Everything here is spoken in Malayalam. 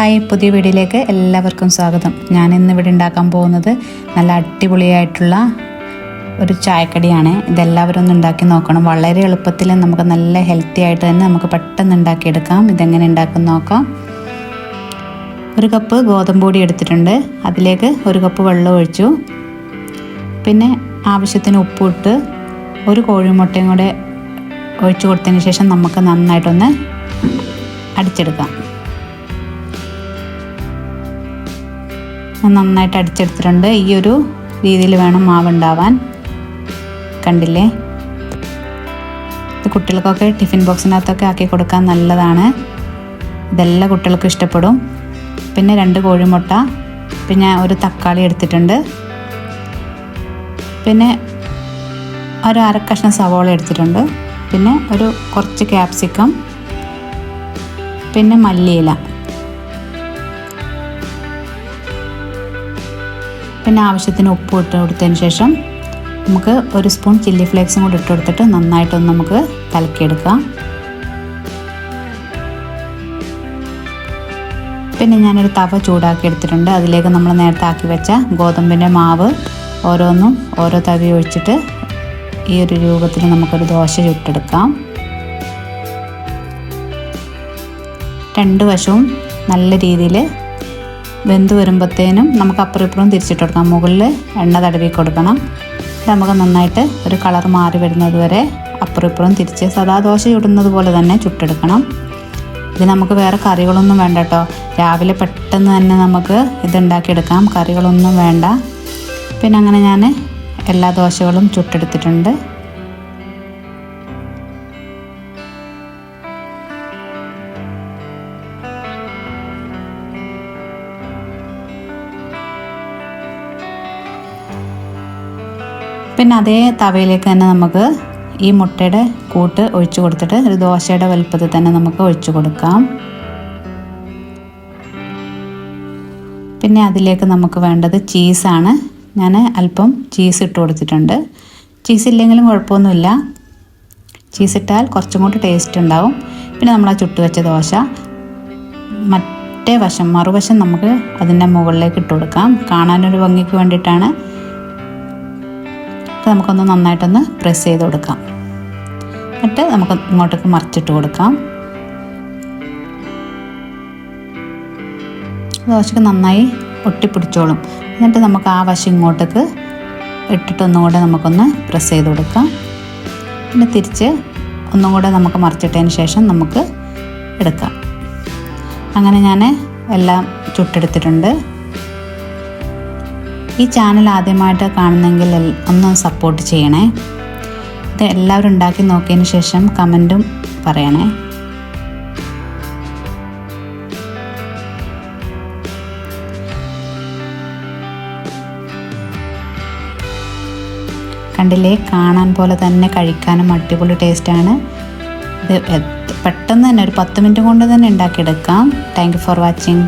ഹായ് പുതിയ വീഡിയോയിലേക്ക് എല്ലാവർക്കും സ്വാഗതം. ഞാൻ ഇന്ന് ഇവിടെ ഉണ്ടാക്കാൻ പോകുന്നത് നല്ല അടിപൊളിയായിട്ടുള്ള ഒരു ചായക്കടിയാണ്. ഇതെല്ലാവരും ഒന്ന് ഉണ്ടാക്കി നോക്കണം. വളരെ എളുപ്പത്തിൽ നമുക്ക് നല്ല ഹെൽത്തി ആയിട്ട് തന്നെ നമുക്ക് പെട്ടെന്ന് ഉണ്ടാക്കിയെടുക്കാം. ഇതെങ്ങനെ ഉണ്ടാക്കും നോക്കാം. ഒരു കപ്പ് ഗോതമ്പ് പൊടി എടുത്തിട്ടുണ്ട്. അതിലേക്ക് ഒരു കപ്പ് വെള്ളം ഒഴിച്ചു. പിന്നെ ആവശ്യത്തിന് ഉപ്പിട്ട് ഒരു കോഴിമുട്ടയും കൂടെ ഒഴിച്ചു കൊടുത്തതിന് ശേഷം നമുക്ക് നന്നായിട്ടൊന്ന് അടിച്ചെടുക്കാം. നന്നായിട്ട് അടിച്ചെടുത്തിട്ടുണ്ട്. ഈ ഒരു രീതിയിൽ വേണം മാവുണ്ടാവാൻ. കണ്ടില്ലേ? ഇത് കുട്ടികൾക്കൊക്കെ ടിഫിൻ ബോക്സിനകത്തൊക്കെ ആക്കി കൊടുക്കാൻ നല്ലതാണ്. ഇതെല്ലാം കുട്ടികൾക്കും ഇഷ്ടപ്പെടും. പിന്നെ രണ്ട് കോഴിമുട്ട പിന്നെ ഒരു തക്കാളി എടുത്തിട്ടുണ്ട്. പിന്നെ ഒരു അര കഷ്ണം സവോള എടുത്തിട്ടുണ്ട്. പിന്നെ ഒരു കുറച്ച് ക്യാപ്സിക്കം പിന്നെ മല്ലിയില. പിന്നെ ആവശ്യത്തിന് ഉപ്പ് ഇട്ട് കൊടുത്തതിന് ശേഷം നമുക്ക് ഒരു സ്പൂൺ ചില്ലി ഫ്ലേക്സും കൂടി ഇട്ട് കൊടുത്തിട്ട് നന്നായിട്ടൊന്ന് നമുക്ക് കലക്കിയെടുക്കാം. പിന്നെ ഞാനൊരു തവ ചൂടാക്കി എടുത്തിട്ടുണ്ട്. അതിലേക്ക് നമ്മൾ നേരത്തെ ആക്കി വെച്ച ഗോതമ്പിന്റെ മാവ് ഓരോന്നും ഓരോ തവി ഒഴിച്ചിട്ട് ഈ ഒരു രൂപത്തിൽ നമുക്കൊരു ദോശ ചുട്ടെടുക്കാം. രണ്ട് വശവും നല്ല രീതിയിൽ വെന്ത് വരുമ്പോഴത്തേനും നമുക്ക് അപ്പുറം ഇപ്പുറം തിരിച്ചിട്ട് കൊടുക്കാം. മുകളിൽ എണ്ണ തടവി കൊടുക്കണം. നമുക്ക് നന്നായിട്ട് ഒരു കളർ മാറി വരുന്നത് വരെ അപ്പുറം ഇപ്പുറം തിരിച്ച് സദാ ദോശ ചുടുന്നത് പോലെ തന്നെ ചുട്ടെടുക്കണം. ഇത് നമുക്ക് വേറെ കറികളൊന്നും വേണ്ട കേട്ടോ. രാവിലെ പെട്ടെന്ന് തന്നെ നമുക്ക് ഇത് ഉണ്ടാക്കിയെടുക്കാം കറികളൊന്നും വേണ്ട. പിന്നെ അങ്ങനെ ഞാൻ എല്ലാ ദോശകളും ചുട്ടെടുത്തിട്ടുണ്ട്. പിന്നെ അതേ തവയിലേക്ക് തന്നെ നമുക്ക് ഈ മുട്ടയുടെ കൂട്ട് ഒഴിച്ചു കൊടുത്തിട്ട് ഒരു ദോശയുടെ വലുപ്പത്തിൽ തന്നെ നമുക്ക് ഒഴിച്ചു കൊടുക്കാം. പിന്നെ അതിലേക്ക് നമുക്ക് വേണ്ടത് ചീസാണ് ഞാൻ അല്പം ചീസ് ഇട്ട് കൊടുത്തിട്ടുണ്ട്. ചീസ് ഇല്ലെങ്കിലും കുഴപ്പമൊന്നുമില്ല. ചീസ് ഇട്ടാൽ കുറച്ചും കൂടി ടേസ്റ്റ് ഉണ്ടാവും. പിന്നെ നമ്മൾ ആ ചുട്ട് വെച്ച ദോശ മറ്റേ വശം മറുവശം നമുക്ക് അതിന്റെ മുകളിലേക്ക് ഇട്ട് കൊടുക്കാം. കാണാനൊരു ഭംഗിക്ക് വേണ്ടിയിട്ടാണ് നമുക്കൊന്ന് നന്നായിട്ടൊന്ന് പ്രസ് ചെയ്ത് കൊടുക്കാം. എന്നിട്ട് നമുക്ക് ഇങ്ങോട്ടേക്ക് മറിച്ചിട്ട് കൊടുക്കാം. ദോശക്ക് നന്നായി ഒട്ടിപ്പിടിച്ചോളും എന്നിട്ട് നമുക്ക് ആ വശം ഇങ്ങോട്ടേക്ക് ഇട്ടിട്ട് ഒന്നും കൂടെ നമുക്കൊന്ന് പ്രസ് ചെയ്ത് കൊടുക്കാം. പിന്നെ തിരിച്ച് ഒന്നും കൂടെ നമുക്ക് മറിച്ചിട്ടതിന് ശേഷം നമുക്ക് എടുക്കാം. അങ്ങനെ ഞാൻ എല്ലാം ചുട്ടെടുത്തിട്ടുണ്ട്. ഈ ചാനൽ ആദ്യമായിട്ട് കാണുന്നെങ്കിൽ ഒന്ന് സപ്പോർട്ട് ചെയ്യണേ. ഇത് എല്ലാവരും ഉണ്ടാക്കി നോക്കിയതിന് ശേഷം കമന്റും പറയണേ. കണ്ടില്ലേ? കാണാൻ പോലെ തന്നെ കഴിക്കാനും അടിപൊളി ടേസ്റ്റാണ് ഇത് പെട്ടെന്ന് തന്നെ ഒരു പത്ത് മിനിറ്റ് കൊണ്ട് തന്നെ ഉണ്ടാക്കിയെടുക്കാം. Thank you for watching